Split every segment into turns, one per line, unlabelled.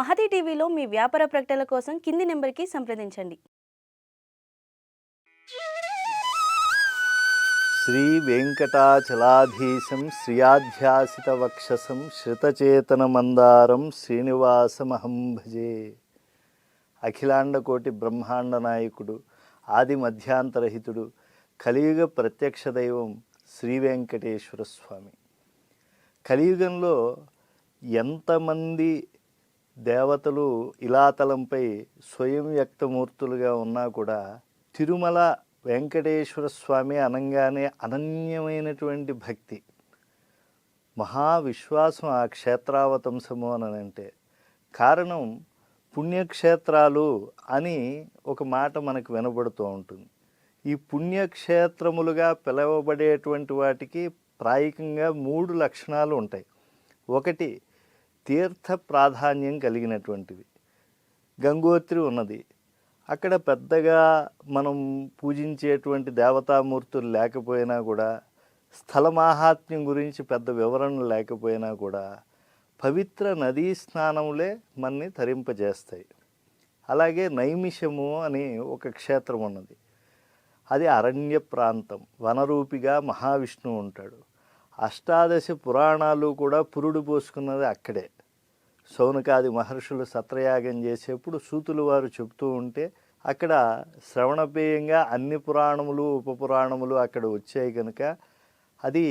మహతి టీవీలో మీ వ్యాపార ప్రకటనల కోసం కింది నెంబర్కి సంప్రదించండి.
శ్రీ వెంకటాచలాధీశం శ్రియాధ్యాసిత వక్షసం శృతచేతన మందారం శ్రీనివాసమహం భజే అఖిలాండకోటి బ్రహ్మాండ నాయకుడు ఆది మధ్యాంతరహితుడు కలియుగ ప్రత్యక్ష దైవం శ్రీ వెంకటేశ్వర స్వామి. కలియుగంలో ఎంతమంది దేవతలు ఇలాతలంపై స్వయం వ్యక్తమూర్తులుగా ఉన్నా కూడా తిరుమల వెంకటేశ్వర స్వామి అనంగానే అనన్యమైనటువంటి భక్తి. మహావిశ్వాసం ఆ క్షేత్రావతంసము అని అంటే కారణం పుణ్యక్షేత్రాలు అని ఒక మాట మనకు వినబడుతూ ఉంటుంది. ఈ పుణ్యక్షేత్రములుగా పిలవబడేటువంటి వాటికి ప్రాయికంగా మూడు లక్షణాలు ఉంటాయి. ఒకటి తీర్థ ప్రాధాన్యం కలిగినటువంటివి గంగోత్రి ఉన్నది. అక్కడ పెద్దగా మనం పూజించేటువంటి దేవతామూర్తులు లేకపోయినా కూడా స్థలమాహాత్మ్యం గురించి పెద్ద వివరణ లేకపోయినా కూడా పవిత్ర నదీ స్నానములే మన్ని తరింపజేస్తాయి. అలాగే నైమిషము అని ఒక క్షేత్రం ఉన్నది. అది అరణ్య ప్రాంతం. వనరూపిగా మహావిష్ణువు ఉంటాడు. అష్టాదశ పురాణాలు కూడా పురుడు పోసుకున్నది అక్కడే. సౌనకాది మహర్షులు సత్రయాగం చేసేప్పుడు సూతులు వారు చెబుతూ ఉంటే అక్కడ శ్రవణపేయంగా అన్ని పురాణములు ఉపపురాణములు అక్కడ వచ్చాయి కనుక అది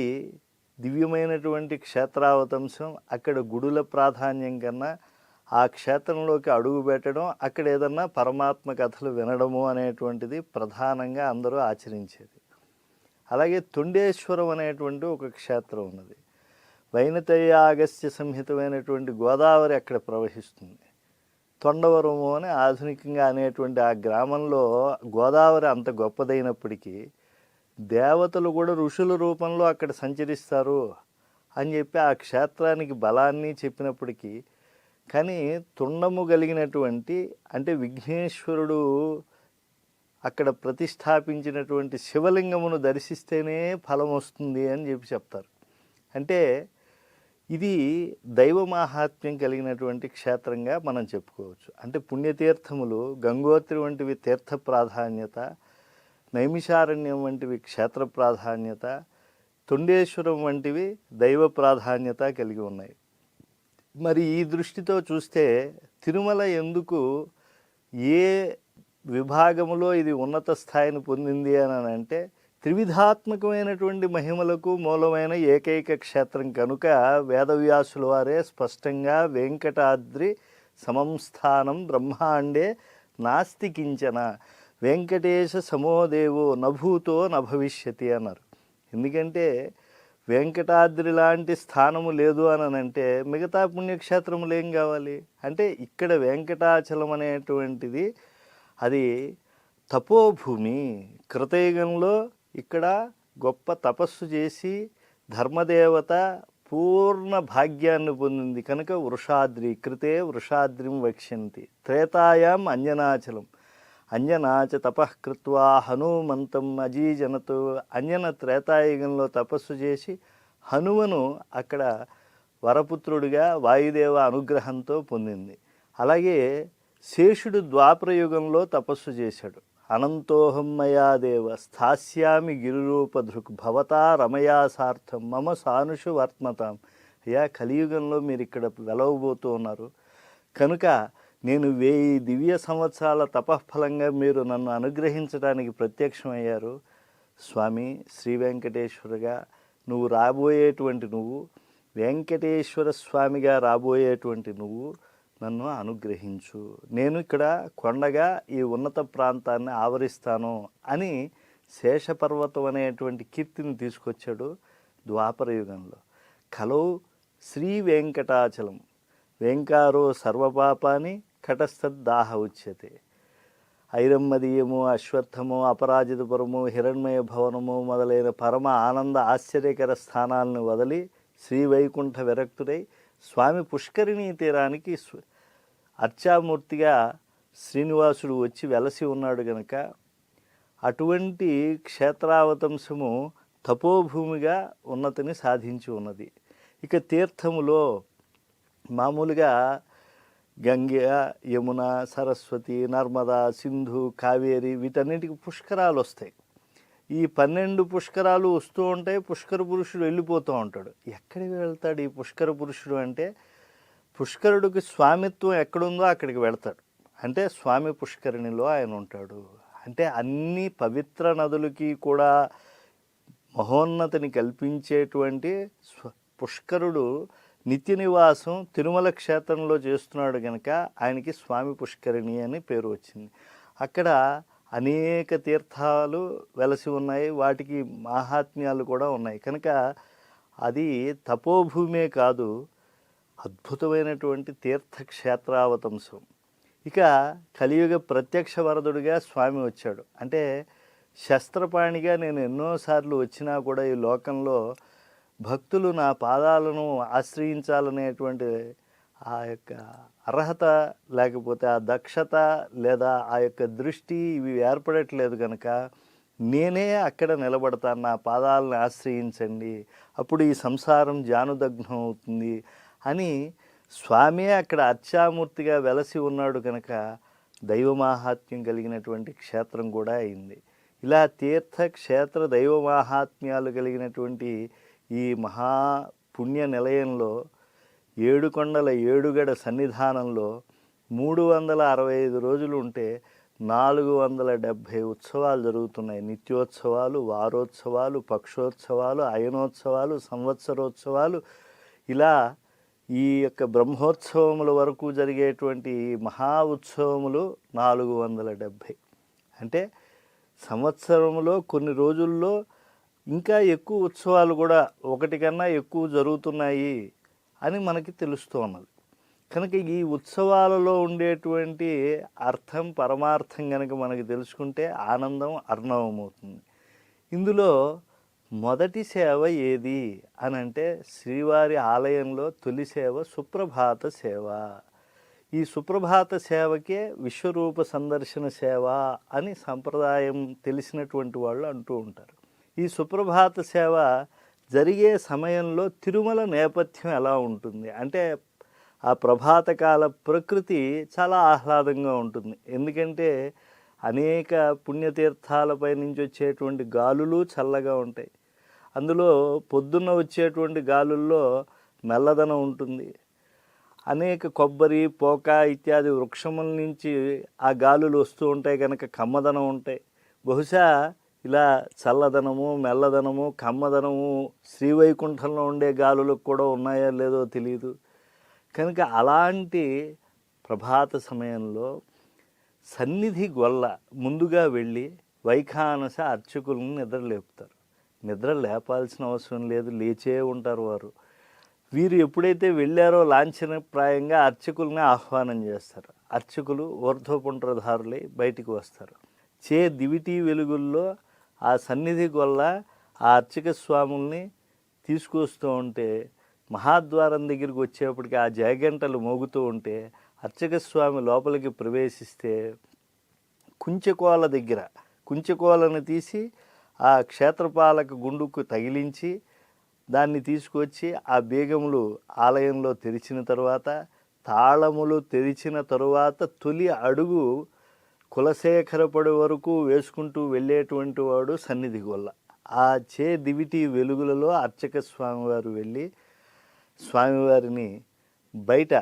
దివ్యమైనటువంటి క్షేత్రావతంశం అక్కడ గుడుల ప్రాధాన్యం కన్నా ఆ క్షేత్రంలోకి అడుగు పెట్టడం అక్కడ ఏదన్నా పరమాత్మ కథలు వినడము అనేటువంటిది ప్రధానంగా అందరూ ఆచరించేది. అలాగే తొండేశ్వరం అనేటువంటి ఒక క్షేత్రం ఉన్నది. వైనతయ్య అగస్త్య సంహితమైనటువంటి గోదావరి అక్కడ ప్రవహిస్తుంది. తొండవరము అని ఆధునికంగా అనేటువంటి ఆ గ్రామంలో గోదావరి అంత గొప్పదైనప్పటికీ దేవతలు కూడా ఋషుల రూపంలో అక్కడ సంచరిస్తారు అని చెప్పి ఆ క్షేత్రానికి బలాన్ని చెప్పినప్పటికీ కానీ తుండము కలిగినటువంటి అంటే విఘ్నేశ్వరుడు అక్కడ ప్రతిష్టాపించినటువంటి శివలింగమును దర్శిస్తేనే ఫలం వస్తుంది అని చెప్పి చెప్తారు. అంటే ఇది దైవ మాహాత్మ్యం కలిగినటువంటి క్షేత్రంగా మనం చెప్పుకోవచ్చు. అంటే పుణ్యతీర్థములు గంగోత్రి వంటివి తీర్థ ప్రాధాన్యత నైమిషారణ్యం వంటివి క్షేత్ర ప్రాధాన్యత తొండేశ్వరం వంటివి దైవ ప్రాధాన్యత కలిగి ఉన్నాయి. మరి ఈ దృష్టితో చూస్తే తిరుమల ఎందుకు ఏ విభాగములో ఇది ఉన్నత స్థాయిని పొందింది అని అంటే త్రివిధాత్మకమైనటువంటి మహిమలకు మూలమైన ఏకైక క్షేత్రం కనుక వేదవ్యాసుల వారే స్పష్టంగా వెంకటాద్రి సమంస్థానం బ్రహ్మాండే నాస్తికించన. వెంకటేశ సమోదేవో నభూతో నభవిష్యతి అన్నారు. ఎందుకంటే వెంకటాద్రి లాంటి స్థానము లేదు అని అంటే మిగతా పుణ్యక్షేత్రములు ఏం కావాలి? అంటే ఇక్కడ వెంకటాచలం అనేటువంటిది అది తపోభూమి కృతయుగంలో ఇక్కడ గొప్ప తపస్సు చేసి ధర్మదేవత పూర్ణ భాగ్యాన్ని పొందింది. కనుక వృషాద్రి కృతే వృషాద్రిం వక్ష్యంతి. త్రేతాయాం అంజనాచలం. అంజనాచ తపకృత్వా హనుమంతం అజీజనతో అంజన త్రేతాయుగంలో తపస్సు చేసి హనుమను అక్కడ వరపుత్రుడిగా వాయుదేవ అనుగ్రహంతో పొందింది. అలాగే శేషుడు ద్వాపరయుగంలో తపస్సు చేశాడు. అనంతోహం మయా దేవ స్థాస్యామి గిరిరూపధృక్ భవతా రమయా సార్థం మమ సానుషు వర్త్మతాం. అయ్యా కలియుగంలో మీరు ఇక్కడ వెలవబోతూ ఉన్నారు. కనుక నేను వెయ్యి దివ్య సంవత్సరాల తపఃఫలంగా మీరు నన్ను అనుగ్రహించడానికి ప్రత్యక్షమయ్యారు. స్వామి శ్రీ వెంకటేశ్వరగా నువ్వు రాబోయేటువంటి నువ్వు వెంకటేశ్వర స్వామిగా రాబోయేటువంటి నువ్వు నన్ను అనుగ్రహించు. నేను ఇక్కడ కొండగా ఈ ఉన్నత ప్రాంతాన్ని ఆవరిస్తాను అని శేషపర్వతం అనేటువంటి కీర్తిని తీసుకొచ్చాడు ద్వాపర యుగంలో. శ్రీ వెంకటాచలం. వెంకారో సర్వపాపాని కటస్థద్దాహ ఉచ్యతే. ఐరమ్మదీయము అశ్వత్థము అపరాజితపురము హిరణ్మయ భవనము మొదలైన పరమ ఆనంద ఆశ్చర్యకర స్థానాలను వదిలి శ్రీ వైకుంఠ విరక్తుడై స్వామి పుష్కరిణీ తీరానికి అర్చామూర్తిగా శ్రీనివాసుడు వచ్చి వెలసి ఉన్నాడు గనక అటువంటి క్షేత్రావతంశము తపోభూమిగా ఉన్నతిని సాధించి ఉన్నది. ఇక తీర్థములో మామూలుగా గంగ యమున సరస్వతి నర్మదా సింధు కావేరి వీటన్నిటికి పుష్కరాలు వస్తాయి. ఈ పన్నెండు పుష్కరాలు వస్తూ ఉంటాయి పుష్కర పురుషుడు వెళ్ళిపోతూ ఉంటాడు. ఎక్కడికి వెళ్తాడు ఈ పుష్కర పురుషుడు అంటే పుష్కరుడికి స్వామిత్వం ఎక్కడుందో అక్కడికి వెళ్తాడు. అంటే స్వామి పుష్కరిణిలో ఆయన ఉంటాడు. అంటే అన్ని పవిత్ర నదులకి కూడా మహోన్నతిని కల్పించేటువంటి స్వ- పుష్కరుడు నిత్య నివాసం తిరుమల క్షేత్రంలో చేస్తున్నాడు కనుక ఆయనకి స్వామి పుష్కరిణి అని పేరు వచ్చింది. అక్కడ అనేక తీర్థాలు వెలసి ఉన్నాయి. వాటికి మాహాత్మ్యాలు కూడా ఉన్నాయి. కనుక అది తపోభూమే కాదు అద్భుతమైనటువంటి తీర్థక్షేత్రావతంశం. ఇక కలియుగ ప్రత్యక్ష వరదుడిగా స్వామి వచ్చాడు. అంటే శస్త్రపాణిగా నేను ఎన్నోసార్లు వచ్చినా కూడా ఈ లోకంలో భక్తులు నా పాదాలను ఆశ్రయించాలనేటువంటి ఆ యొక్క అర్హత లేకపోతే ఆ దక్షత లేదా ఆ యొక్క దృష్టి ఇవి ఏర్పడట్లేదు కనుక నేనే అక్కడ నిలబడతాను నా పాదాలను ఆశ్రయించండి. అప్పుడు ఈ సంసారం జానుదగ్నం అవుతుంది అని స్వామి అక్కడ అర్చామూర్తిగా వెలసి ఉన్నాడు కనుక దైవమాహాత్మ్యం కలిగినటువంటి క్షేత్రం కూడా అయింది. ఇలా తీర్థ క్షేత్ర దైవ మాహాత్మ్యాలు కలిగినటువంటి ఈ మహా పుణ్య నిలయంలో ఏడుకొండల ఏడుగడ సన్నిధానంలో మూడు వందల అరవై ఐదు రోజులు ఉంటే నాలుగు వందల డెబ్భై ఉత్సవాలు జరుగుతున్నాయి. నిత్యోత్సవాలు వారోత్సవాలు పక్షోత్సవాలు అయనోత్సవాలు సంవత్సరోత్సవాలు. ఇలా ఈ యొక్క బ్రహ్మోత్సవముల వరకు జరిగేటువంటి మహా ఉత్సవములు నాలుగు వందల డెబ్భై. అంటే సంవత్సరంలో కొన్ని రోజుల్లో ఇంకా ఎక్కువ ఉత్సవాలు కూడా ఒకటి కన్నా ఎక్కువ జరుగుతున్నాయి అని మనకి తెలుస్తున్నది కనుక ఈ ఉత్సవాలలో ఉండేటువంటి అర్థం పరమార్థం కనుక మనకి తెలుసుకుంటే ఆనందం అర్ణవమవుతుంది. ఇందులో మొదటి సేవ ఏది అని అంటే శ్రీవారి ఆలయంలో తొలి సేవ సుప్రభాత సేవ. ఈ సుప్రభాత సేవకే విశ్వరూప సందర్శన సేవ అని సంప్రదాయం తెలిసినటువంటి వాళ్ళు అంటూ ఉంటారు. ఈ సుప్రభాత సేవ జరిగే సమయంలో తిరుమల నేపథ్యం ఎలా ఉంటుంది? అంటే ఆ ప్రభాతకాల ప్రకృతి చాలా ఆహ్లాదంగా ఉంటుంది. ఎందుకంటే అనేక పుణ్యతీర్థాలపై నుంచి వచ్చేటువంటి గాలులు చల్లగా ఉంటాయి. అందులో పొద్దున్న వచ్చేటువంటి గాలుల్లో మెల్లదనం ఉంటుంది. అనేక కొబ్బరి పోక ఇత్యాది వృక్షముల నుంచి ఆ గాలులు వస్తూ ఉంటాయి కనుక కమ్మదనం ఉంటాయి. బహుశా ఇలా చల్లదనము మెల్లదనము కమ్మదనము శ్రీవైకుంఠంలో ఉండే గాలులకు కూడా ఉన్నాయో లేదో తెలియదు కనుక అలాంటి ప్రభాత సమయంలో సన్నిధి గొల్ల ముందుగా వెళ్ళి వైఖానస అర్చకులను నిద్రలేపుతారు. నిద్ర లేపాల్సిన అవసరం లేదు లేచే ఉంటారు వారు. వీరు ఎప్పుడైతే వెళ్ళారో లాంఛనప్రాయంగా అర్చకుల్ని ఆహ్వానం చేస్తారు. అర్చకులు ఊర్ధ్వపుండ్రధారులై బయటికి వస్తారు. చే దివిటి వెలుగుల్లో ఆ సన్నిధి గొల్ల ఆ అర్చక స్వాముల్ని తీసుకొస్తూ ఉంటే మహాద్వారం దగ్గరికి వచ్చేప్పటికి ఆ జయగంటలు మోగుతూ ఉంటే అర్చక స్వామి లోపలికి ప్రవేశిస్తే కుంచెకోల దగ్గర కుంచెకోలను తీసి ఆ క్షేత్రపాలక గుండుకు తగిలించి దాన్ని తీసుకొచ్చి ఆ బీగములు ఆలయంలో తెరిచిన తర్వాత తాళములు తెరిచిన తరువాత తొలి అడుగు కులశేఖరపడి వరకు వేసుకుంటూ వెళ్ళేటువంటి వాడు సన్నిధి గొల్ల. ఆ చే దివిటి వెలుగులలో అర్చక స్వామివారు వెళ్ళి స్వామివారిని బయట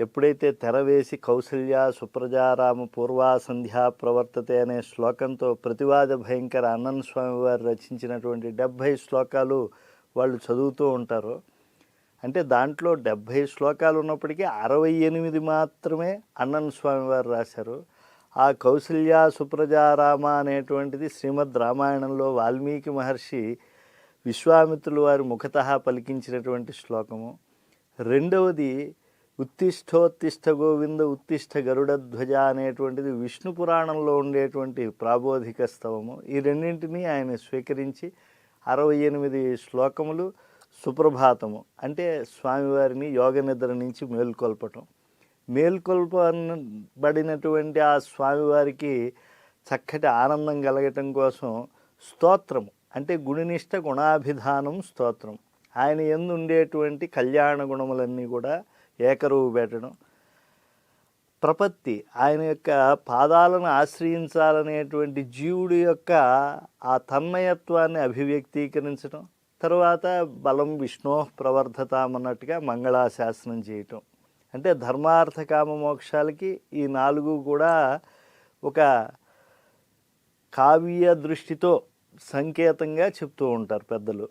ఎప్పుడైతే తెర వేసి కౌసల్య సుప్రజారామ పూర్వా సంధ్యా ప్రవర్తతే అనే శ్లోకంతో ప్రతివాద భయంకర అన్నన్ స్వామి వారు రచించినటువంటి డెబ్భై శ్లోకాలు వాళ్ళు చదువుతూ ఉంటారు. అంటే దాంట్లో డెబ్భై శ్లోకాలు ఉన్నప్పటికీ అరవై ఎనిమిది మాత్రమే అన్నన్ స్వామి వారు రాశారు. ఆ కౌసల్య సుప్రజారామ అనేటువంటిది శ్రీమద్ రామాయణంలో వాల్మీకి మహర్షి విశ్వామిత్రులు వారి ముఖత పలికించినటువంటి శ్లోకము. రెండవది ఉత్తిష్టోత్తిష్ట గోవింద ఉత్తిష్ట గరుడధ్వజ అనేటువంటిది విష్ణు పురాణంలో ఉండేటువంటి ప్రాబోధిక స్తవము. ఈ రెండింటినీ ఆయన స్వీకరించి అరవై ఎనిమిది శ్లోకములు సుప్రభాతము. అంటే స్వామివారిని యోగ నిద్ర నుంచి మేల్కొల్పటం. మేల్కొల్పబడినటువంటి ఆ స్వామివారికి చక్కటి ఆనందం కలగటం కోసం స్తోత్రము. అంటే గుణనిష్ట గుణాభిధానం స్తోత్రం. ఆయన ఎందు ఉండేటువంటి కళ్యాణ గుణములన్నీ కూడా ఏకరువు పెట్టడం. ప్రపత్తి ఆయన యొక్క పాదాలను ఆశ్రయించాలనేటువంటి జీవుడి యొక్క ఆ తన్మయత్వాన్ని అభివ్యక్తీకరించడం. తర్వాత బలం విష్ణో ప్రవర్ధతామన్నట్టుగా మంగళాశాసనం చేయటం. అంటే ధర్మార్థ కామ మోక్షాలకి ఈ నాలుగు కూడా ఒక కావ్య దృష్టితో సంకేతంగా చెప్తూ ఉంటారు పెద్దలు.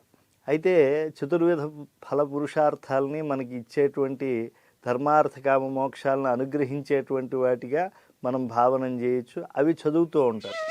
అయితే చతుర్విధ ఫల పురుషార్థాలని మనకి ఇచ్చేటువంటి ధర్మార్థకామ మోక్షాలను అనుగ్రహించేటువంటి వాటిగా మనం భావనం చేయొచ్చు. అవి చదువుతూ ఉంటారు.